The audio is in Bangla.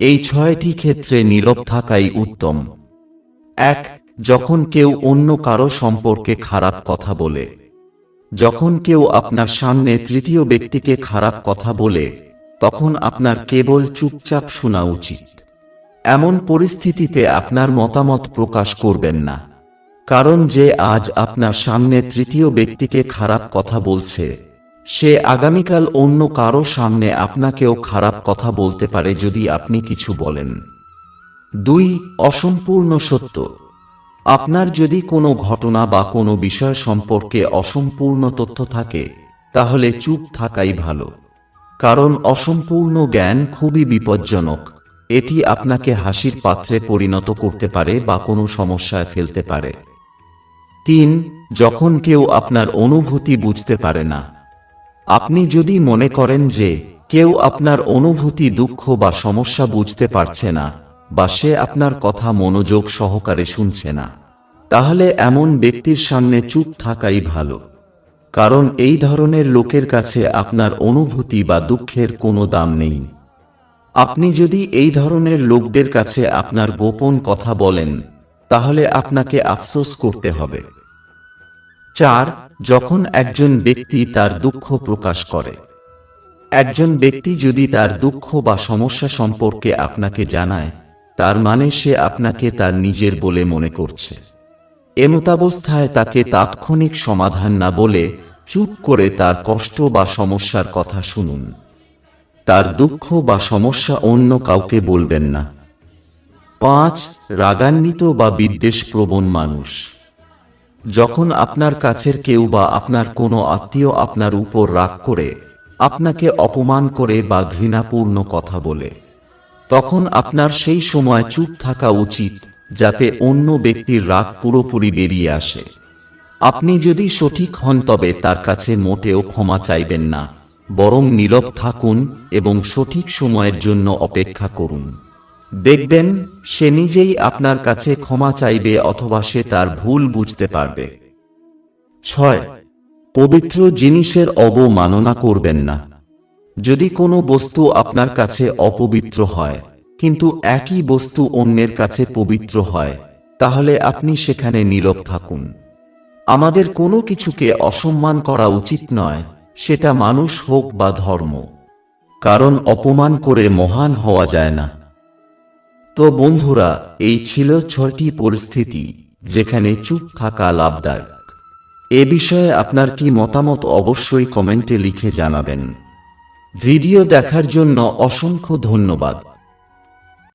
এই ছয়টি ক্ষেত্রে নীরব থাকাই উত্তম। এক, যখন কেউ অন্য কারও সম্পর্কে খারাপ কথা বলে। যখন কেউ আপনার সামনে তৃতীয় ব্যক্তিকে খারাপ কথা বলে, তখন আপনার কেবল চুপচাপ শোনা উচিত। এমন পরিস্থিতিতে আপনার মতামত প্রকাশ করবেন না। কারণ যে আজ আপনার সামনে তৃতীয় ব্যক্তিকে খারাপ কথা বলছে সে আগামীকাল অন্য কারও সামনে আপনাকেও খারাপ কথা বলতে পারে যদি আপনি কিছু বলেন। দুই, অসম্পূর্ণ সত্য। আপনার যদি কোনো ঘটনা বা কোনো বিষয় সম্পর্কে অসম্পূর্ণ তথ্য থাকে, তাহলে চুপ থাকাই ভালো। কারণ অসম্পূর্ণ জ্ঞান খুবই বিপজ্জনক। এটি আপনাকে হাসির পাত্রে পরিণত করতে পারে বা কোনো সমস্যায় ফেলতে পারে। তিন, যখন কেউ আপনার অনুভূতি বুঝতে পারে না আপনি যদি মনে করেন যে কেউ আপনার অনুভূতি, দুঃখ বা সমস্যা বুঝতে পারছে না বা সে আপনার কথা মনোযোগ সহকারে শুনছে না, তাহলে এমন ব্যক্তির সামনে চুপ থাকাই ভালো। কারণ এই ধরনের লোকের কাছে আপনার অনুভূতি বা দুঃখের কোনো দাম নেই। আপনি যদি এই ধরনের লোকদের কাছে আপনার গোপন কথা বলেন, তাহলে আপনাকে আফসোস করতে হবে। চার, যখন একজন ব্যক্তি তার দুঃখ প্রকাশ করে। একজন ব্যক্তি যদি তার দুঃখ বা সমস্যা সম্পর্কে আপনাকে জানায়, তার মানে সে আপনাকে তার নিজের বলে মনে করছে। এমতাবস্থায় তাকে তাৎক্ষণিক সমাধান না বলে চুপ করে তার কষ্ট বা সমস্যার কথা শুনুন। তার দুঃখ বা সমস্যা অন্য কাউকে বলবেন না। পাঁচ, রাগান্বিত বা বিদ্বেষপ্রবণ মানুষ। যখন আপনার কাছের কেউ বা আপনার কোনো আত্মীয় আপনার উপর রাগ করে, আপনাকে অপমান করে বা ঘৃণাপূর্ণ কথা বলে, তখন আপনার সেই সময় চুপ থাকা উচিত যাতে অন্য ব্যক্তির রাগ পুরোপুরি বেরিয়ে আসে। আপনি যদি সঠিক হন তবে তার কাছে মোটেও ক্ষমা চাইবেন না, বরং নীরব থাকুন এবং সঠিক সময়ের জন্য অপেক্ষা করুন। দেখবেন, সে নিজেই আপনার কাছে ক্ষমা চাইবে অথবা সে তার ভুল বুঝতে পারবে। ছয়, পবিত্র জিনিসের অবমাননা করবেন না। যদি কোনো বস্তু আপনার কাছে অপবিত্র হয়, কিন্তু একই বস্তু অন্যের কাছে পবিত্র হয়, তাহলে আপনি সেখানে নীরব থাকুন। আমাদের কোনো কিছুকে অসম্মান করা উচিত নয়, সেটা মানুষ হোক বা ধর্ম। কারণ অপমান করে মহান হওয়া যায় না। তো বন্ধুরা, এই ছিল ছয়টি পরিস্থিতি যেখানে চুপ থাকা লাভদায়ক। এ বিষয়ে আপনার কি মতামত অবশ্যই কমেন্টে লিখে জানাবেন। ভিডিও দেখার জন্য অসংখ্য ধন্যবাদ।